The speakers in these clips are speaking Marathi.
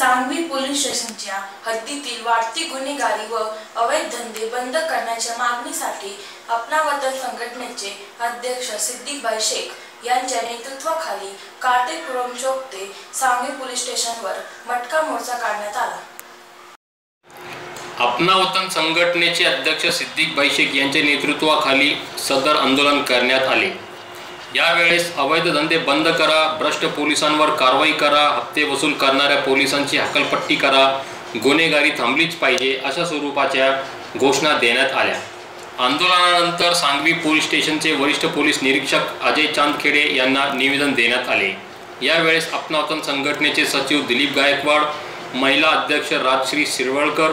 सांगवी पोलीस स्टेशनच्या हद्दीतील वाढती गुन्हेगारी व अवैध धंदे बंद करण्याच्या मागणीसाठी अपना वतन संघटनेचे अध्यक्ष सिद्दीकबाई शेख यांच्या नेतृत्वाखाली कार्तिकपुरम चौक ते सांगवी पोलीस स्टेशनवर मटका मोर्चा काढण्यात आला. अपना वतन संघटनेचे अध्यक्ष सिद्दीक शेख यांच्या नेतृत्वाखाली सदर आंदोलन करण्यात आले. यावेळेस अवैध धंदे बंद करा भ्रष्ट पोलिसांवर कारवाई करा हप्ते वसूल करणाऱ्या पोलिसांची हकलपट्टी करा गुन्हेगारी थांबलीच पाहिजे अशा स्वरूपाच्या घोषणा देण्यात आल्या. आंदोलनानंतर सांगवी पोलीस स्टेशनचे वरिष्ठ पोलीस निरीक्षक अजय चांदखेडे यांना निवेदन देण्यात आले. यावेळेस अपनावतन संघटनेचे सचिव दिलीप गायकवाड महिला अध्यक्ष राजश्री शिरवळकर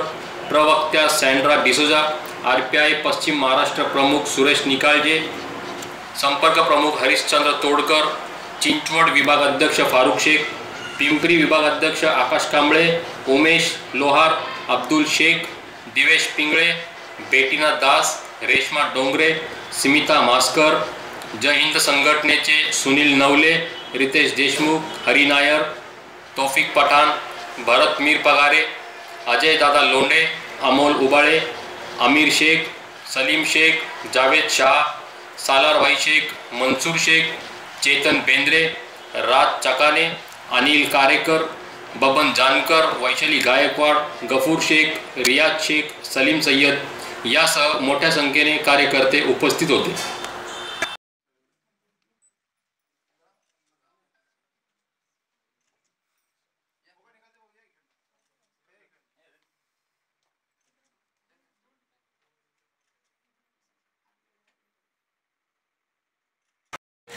प्रवक्त्या Sandra D'Souza R P I पश्चिम महाराष्ट्र प्रमुख सुरेश निकाळजे संपर्क प्रमुख हरिश्चंद्र तोडकर चिंचवड विभाग अध्यक्ष फारुख शेख पिंपरी विभाग अध्यक्ष आकाश कांबळे उमेश लोहार अब्दुल शेख दिवेश पिंगळे बेटिना दास रेश्मा डोंगरे स्मिता मास्कर जय हिंद संघटनेचे सुनील नवले रितेश देशमुख हरी नायर तौफिक पठाण भरत मीर पगारे अजय दादा लोंढे अमोल उबाळे अमीर शेख सलीम शेख जावेद शाह सालारभाई शेख मनसूर शेख चेतन बेंद्रे राज चकाने अनिल कारेकर बबन जानकर वैशाली गायकवाड गफूर शेख रियाज शेख सलीम सय्यद यासह मोठ्या संख्येने कार्यकर्ते उपस्थित होते.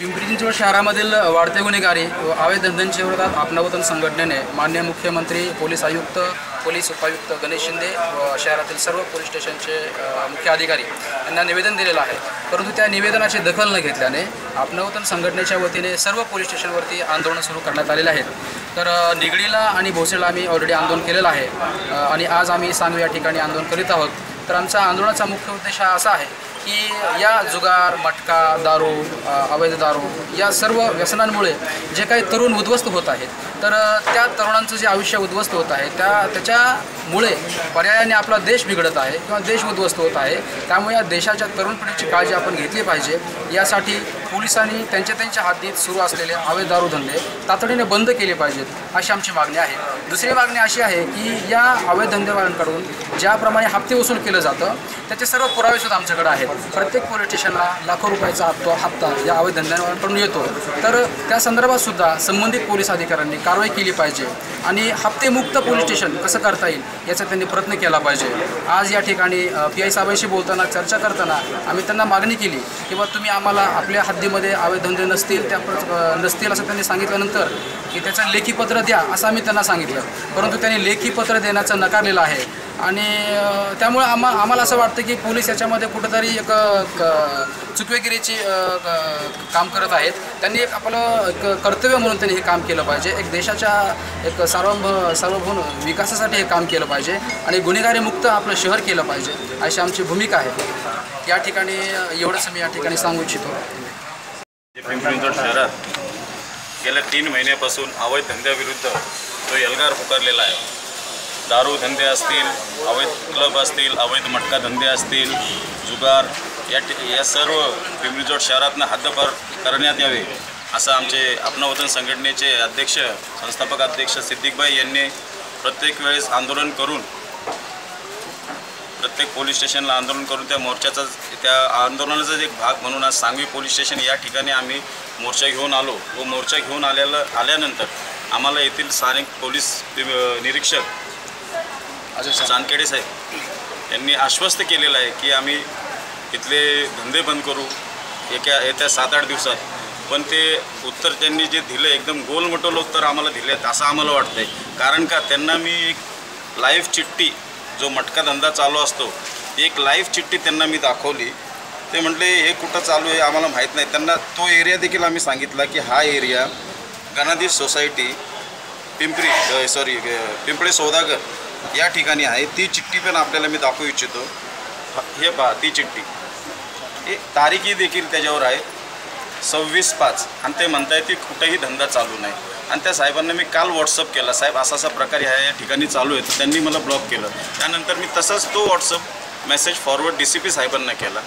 पिंपरी चिंचवड शहरामधील वाढते गुन्हेगारी व अवैध धंद्यांच्या विरोधात आपणावतन संघटनेने मान्य मुख्यमंत्री पोलीस आयुक्त पोलीस उपायुक्त गणेश शिंदे व शहरातील सर्व पोलीस स्टेशनचे मुख्य अधिकारी यांना निवेदन दिलेलं आहे. परंतु त्या निवेदनाची दखल न घेतल्याने आपणावतन संघटनेच्या वतीने सर्व पोलीस स्टेशनवरती आंदोलन सुरू करण्यात आलेले आहेत. तर निगडीला आणि भोसेला आम्ही ऑलरेडी आंदोलन केलेलं आहे. आणि आज आम्ही सांगवी या ठिकाणी आंदोलन करीत आहोत. तर आमचा आंदोलनाचा मुख्य उद्देश हा असा आहे की या जुगार मटका दारू अवैध दारू या सर्व व्यसनांमुळे जे काही तरुण उद्ध्वस्त होत आहेत तर त्या तरुणांचं जे आयुष्य उद्ध्वस्त होत आहे त्या त्याच्यामुळे पर्यायाने आपला देश बिघडत आहे किंवा देश उद्ध्वस्त होत आहे त्यामुळे या देशाच्या तरुण पिढीची काळजी आपण घेतली पाहिजे. यासाठी पोलिसांनी त्यांच्या त्यांच्या हद्दीत सुरू असलेले अवैध दारू धंदे तातडीने बंद केले पाहिजेत अशी आमची मागणी आहे. दुसरी मागणी अशी आहे की या अवैध धंदेवाल्यांकडून ज्याप्रमाणे हप्ते वसूल केलं जातं त्याचे सर्व पुरावे सुद्धा आमच्याकडे आहेत. प्रत्येक पोलीस स्टेशनला लाखो रुपयाचा हप्ता हप्ता या अवैध धंद्यांकडून येतो. तर त्या संदर्भात सुद्धा संबंधित पोलीस अधिकाऱ्यांनी कारवाई केली पाहिजे आणि हप्तेमुक्त पोलीस स्टेशन कसं करता येईल याचा त्यांनी प्रयत्न केला पाहिजे. आज या ठिकाणी पी आय साहेबांशी बोलताना चर्चा करताना आम्ही त्यांना मागणी केली की बा तुम्ही आम्हाला आपल्या हद्द अवैध धंदे नसतील त्या नसतील असं त्यांनी सांगितल्यानंतर की त्याचं लेखीपत्र द्या असं आम्ही त्यांना सांगितलं. परंतु त्यांनी लेखीपत्र देण्याचं नकारलेलं आहे. आणि त्यामुळे आम्हा आम्हाला असं वाटतं की पोलीस याच्यामध्ये कुठंतरी एक क- चुकवेगिरीची काम करत आहेत. त्यांनी एक आपलं एक कर्तव्य म्हणून त्यांनी हे काम केलं पाहिजे. एक देशाच्या एक सार्वभ सार्वभौम विकासासाठी हे काम केलं पाहिजे. आणि गुन्हेगारीमुक्त आपलं शहर केलं पाहिजे. अशी आमची भूमिका आहे. या ठिकाणी एवढंच मी या ठिकाणी सांगू इच्छितो. पिंपरी चिंचवड शहरात गेल्या तीन महिन्यापासून अवैध धंद्याविरुद्ध जो एल्गार पुकारलेला आहे. दारू धंदे असतील अवैध क्लब असतील अवैध मटका धंदे असतील जुगार या या सर्व पिंपरी चिंचवड शहरातनं हद्दपार करण्यात यावे असं आमचे आपणावतन संघटनेचे अध्यक्ष संस्थापक अध्यक्ष सिद्दीकबाई यांनी प्रत्येक वेळेस आंदोलन करून प्रत्येक पोलीस स्टेशनला आंदोलन करून त्या मोर्चाचा त्या आंदोलनाचाच एक भाग म्हणून आज सांगवी पोलीस स्टेशन या ठिकाणी आम्ही मोर्चा घेऊन आलो. व मोर्चा घेऊन आलेला आल्यानंतर आम्हाला येथील स्थानिक पोलीस निरीक्षक चांदखेडे साहेब यांनी आश्वस्त केलेलं आहे की आम्ही इथले धंदे बंद करू एका येत्या सात आठ दिवसात. पण ते उत्तर त्यांनी जे दिलं एकदम गोलमटोल उत्तर आम्हाला दिलेत असं आम्हाला वाटतंय. कारण का त्यांना मी एक लाईव्ह चिठ्ठी जो मटका धंदा चालू असतो एक लाईव्ह चिठ्ठी त्यांना मी दाखवली. ते म्हटले हे कुठं चालू आहे? आम्हाला माहीत नाही. त्यांना तो एरिया देखील आम्ही सांगितला की हा area Ganadhish society Pimpri sorry Pimple Saudagar या ठिकाणी आहे. ती चिठ्ठी पण आपल्याला मी दाखवू इच्छितो. हे पहा ती चिठ्ठी. हे तारीखही देखील त्याच्यावर आहे. सव्वीस पाच. आणि ते म्हणताय ती कुठंही धंदा चालू नाही. आणि त्या साहेबांना मी काल व्हॉट्सअप केला. साहेब असा असा प्रकार ह्या या ठिकाणी चालू आहे. तर त्यांनी मला ब्लॉक केलं. त्यानंतर मी तसाच तो WhatsApp message forward D C P साहेबांना केला.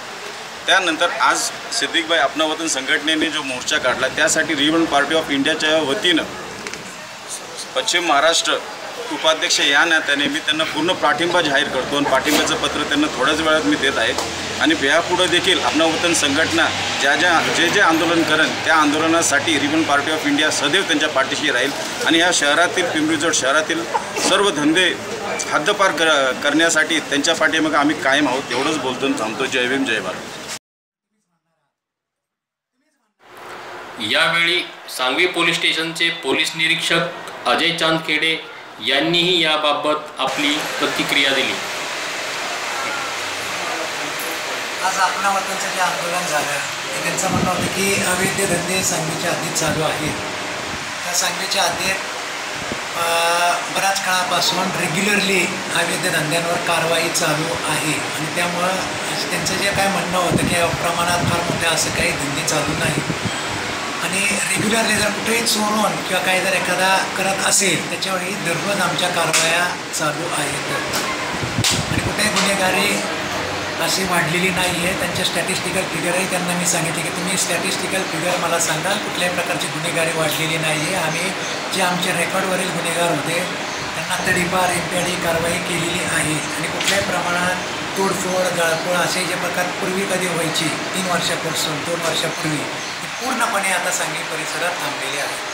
त्यानंतर आज सिद्दीकबाई आपणावतन संघटनेने जो मोर्चा काढला त्यासाठी रिबन पार्टी ऑफ इंडियाच्या वतीनं पश्चिम महाराष्ट्र उपाध्यक्ष या नात्याने मी त्यांना पूर्ण पाठिंबा जाहीर करतो आणि पाठिंब्याचं पत्र त्यांना थोड्याच वेळात मी देत आहे. आणि यापुढं देखील आपणा वतन संघटना ज्या ज्या जे जे आंदोलन करेन त्या आंदोलनासाठी रिबन पार्टी ऑफ इंडिया सदैव त्यांच्या पाठीशी राहील. आणि या शहरातील पिंपरीजोड शहरातील सर्व धंदे हद्दपार कर करण्यासाठी त्यांच्या पाठीमागं आम्ही कायम आहोत एवढंच बोलतो आणि थांबतो. जय भीम जय भारत. यावेळी सांगवी पोलीस स्टेशनचे पोलीस निरीक्षक अजय चांदखेडे यांनीही याबाबत आपली प्रतिक्रिया दिली. आज आपणा वतनचं जे आंदोलन झालं ते त्यांचं म्हणणं होतं की अवैध धंदे सांगलीच्या आधीच चालू आहेत त्या सांगलीच्या आधीत बऱ्याच काळापासून रेग्युलरली अवैध धंद्यांवर कारवाई चालू आहे. आणि त्यामुळं त्यांचं जे काय म्हणणं होतं की प्रमाणात फार मोठे असं काही धंदे चालू नाही. आणि रेग्युलरली जर कुठेही चोरून किंवा काही जर एखादा करत असेल त्याच्यावरही दररोज आमच्या कारवाया चालू आहेत. आणि कुठेही गुन्हेगारी अशी वाढलेली नाही आहे त्यांचे स्टॅटिस्टिकल फिगरही त्यांना मी सांगितले की तुम्ही स्टॅटिस्टिकल फिगर मला सांगाल कुठल्याही प्रकारची गुन्हेगारी वाढलेली नाही आहे आम्ही जे आमचे रेकॉर्डवरील गुन्हेगार होते त्यांना तडीपार एमपीआडी कारवाई केलेली आहे. आणि कुठल्याही प्रमाणात तोडफोड जाळपोळ असे जे प्रकार पूर्वी कधी व्हायची तीन वर्षापासून दोन वर्षापूर्वी ते पूर्णपणे आता सांगली परिसरात थांबलेले आहे